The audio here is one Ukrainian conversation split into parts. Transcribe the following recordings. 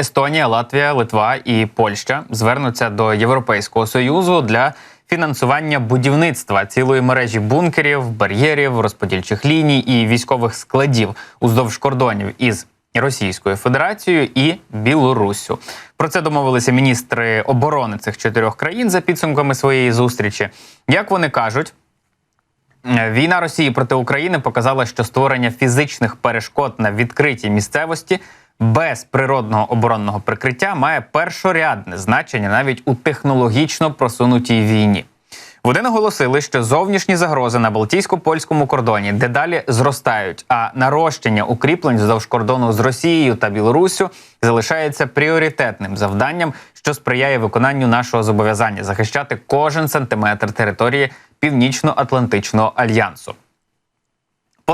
Естонія, Латвія, Литва і Польща звернуться до Європейського союзу для фінансування будівництва цілої мережі бункерів, бар'єрів, розподільчих ліній і військових складів уздовж кордонів із Російською Федерацією і Білоруссю. Про це домовилися міністри оборони цих чотирьох країн за підсумками своєї зустрічі. Як вони кажуть, Е, Війна Росії проти України показала, що створення фізичних перешкод на відкритій місцевості без природного оборонного прикриття має першорядне значення навіть у технологічно просунутій війні. Вони наголосили, що зовнішні загрози на Балтійсько-польському кордоні дедалі зростають, а нарощення укріплень вздовж кордону з Росією та Білоруссю залишається пріоритетним завданням, що сприяє виконанню нашого зобов'язання захищати кожен сантиметр території Північно-Атлантичного альянсу.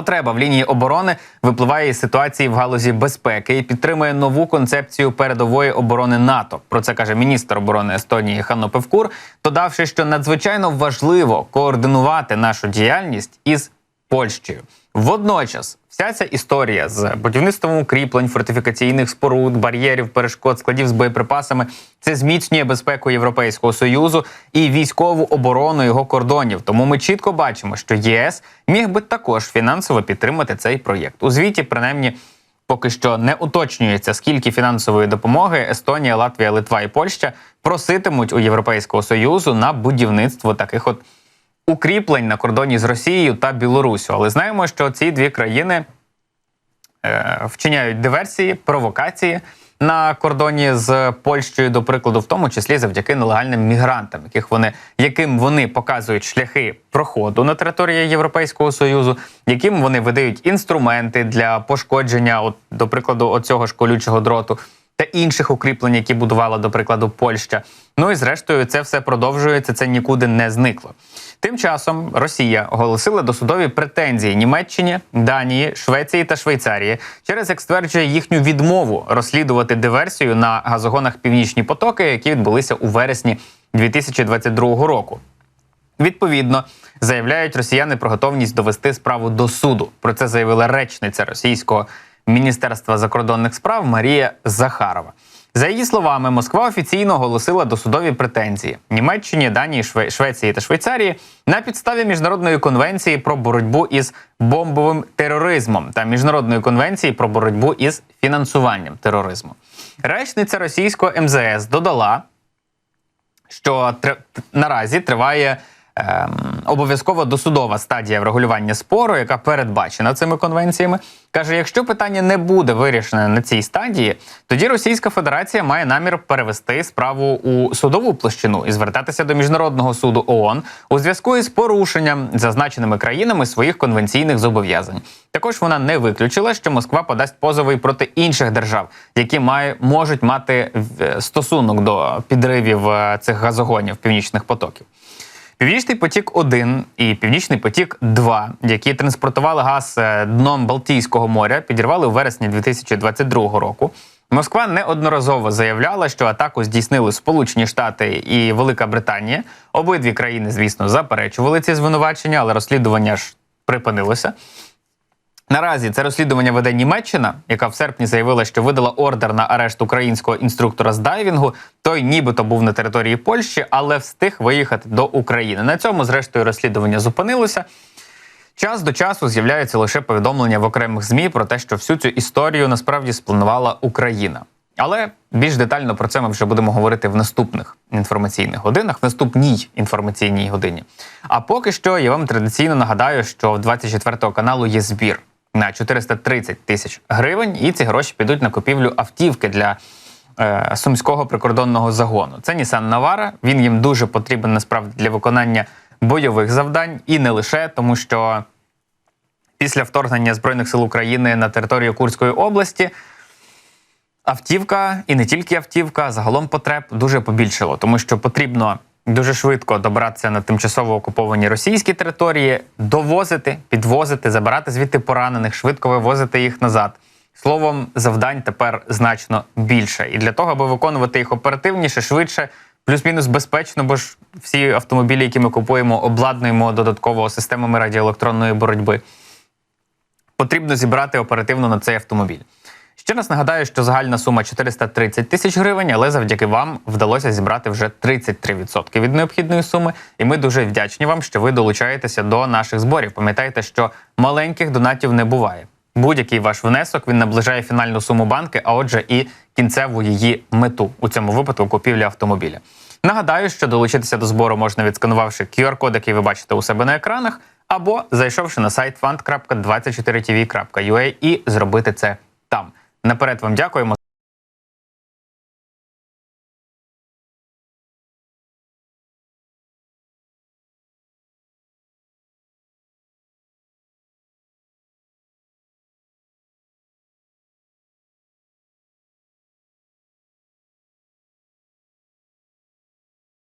Потреба в лінії оборони випливає із ситуації в галузі безпеки і підтримує нову концепцію передової оборони НАТО. Про це каже міністр оборони Естонії Ханно Певкур, додавши, що надзвичайно важливо координувати нашу діяльність із Польщею. Водночас, вся ця історія з будівництвом укріплень, фортифікаційних споруд, бар'єрів, перешкод, складів з боєприпасами це зміцнює безпеку Європейського союзу і військову оборону його кордонів. Тому ми чітко бачимо, що ЄС міг би також фінансово підтримати цей проєкт. У звіті, принаймні. Поки що не уточнюється, скільки фінансової допомоги Естонія, Латвія, Литва і Польща проситимуть у Європейського союзу на будівництво таких от укріплень на кордоні з Росією та Білоруссю. Але знаємо, що ці дві країни е, вчиняють диверсії, провокації на кордоні з Польщею, до прикладу, в тому числі завдяки нелегальним мігрантам, яких вони яким вони показують шляхи проходу на території Європейського союзу, яким вони видають інструменти для пошкодження, от до прикладу, оцього ж колючого дроту. Та інших укріплень, які будувала, до прикладу, Польща. Ну і зрештою, це все продовжується. Це нікуди не зникло. Тим часом Росія оголосила досудові претензії Німеччині, Данії, Швеції та Швейцарії через як стверджує їхню відмову розслідувати диверсію на газогонах Північні потоки, які відбулися у вересні 2022 року. Відповідно, заявляють росіяни про готовність довести справу до суду. Про це заявила речниця російського міністерства закордонних справ Марія Захарова. За її словами, Москва офіційно оголосила досудові претензії Німеччині, Данії, Шве... Швеції та Швейцарії на підставі міжнародної конвенції про боротьбу із бомбовим тероризмом та міжнародної конвенції про боротьбу із фінансуванням тероризму. Речниця російського МЗС додала, що тр... наразі триває ем, обов'язкова досудова стадія врегулювання спору, яка передбачена цими конвенціями. Каже, якщо питання не буде вирішене на цій стадії, тоді Російська Федерація має намір перевести справу у судову площину і звертатися до міжнародного суду ООН у зв'язку із порушенням зазначеними країнами своїх конвенційних зобов'язань. Також вона не виключила, що Москва подасть позови й проти інших держав, які має, можуть мати е, стосунок до підривів е, цих газогонів північних потоків. Північний потік 1 і Північний потік 2 які транспортували газ е, дном Балтійського моря, підірвали у вересні 2022 року. Москва неодноразово заявляла, що атаку здійснили Сполучені Штати і Велика Британія. Обидві країни, звісно, заперечували ці звинувачення, але розслідування ж припинилося. Наразі це розслідування веде Німеччина, яка в серпні заявила, що видала ордер на арешт українського інструктора з дайвінгу. Той нібито був на території Польщі, але встиг виїхати до України. На цьому, зрештою, розслідування зупинилося. Час до часу з'являються лише повідомлення в окремих змі про те, що всю цю історію насправді спланувала Україна. Але більш детально про це ми вже будемо говорити в наступних інформаційних годинах, в наступній інформаційній годині. А поки що я вам традиційно нагадаю, що в 24 каналу є збір на 430 тисяч гривень, і ці гроші підуть на купівлю автівки для е, сумського прикордонного загону. Це Nissan Navara, Він їм дуже потрібен насправді для виконання бойових завдань і не лише тому, що після вторгнення збройних сил України на територію Курської області. Автівка і не тільки автівка, загалом потреб дуже побільшало, тому що потрібно дуже швидко добратися на тимчасово окуповані російські території, довозити, підвозити, забирати звідти поранених, швидко вивозити їх назад. Словом, завдань тепер значно більше. І для того, аби виконувати їх оперативніше, швидше, плюс-мінус безпечно, бо ж всі автомобілі, які ми купуємо, обладнуємо додатково системами радіоелектронної боротьби. Потрібно зібрати оперативно на цей автомобіль. Ще раз нагадаю, що загальна сума 430 тисяч гривень, але завдяки вам вдалося зібрати вже 33% від необхідної суми. І ми дуже вдячні вам, що ви долучаєтеся до наших зборів. Пам'ятайте, що маленьких донатів не буває. Будь-який ваш внесок він наближає фінальну суму банки, а отже, і кінцеву її мету у цьому випадку купівлі автомобіля. Нагадаю, що долучитися до збору можна відсканувавши QR-код, який ви бачите у себе на екранах, або зайшовши на сайт fund.24tv.ua і зробити це там. Наперед вам дякуємо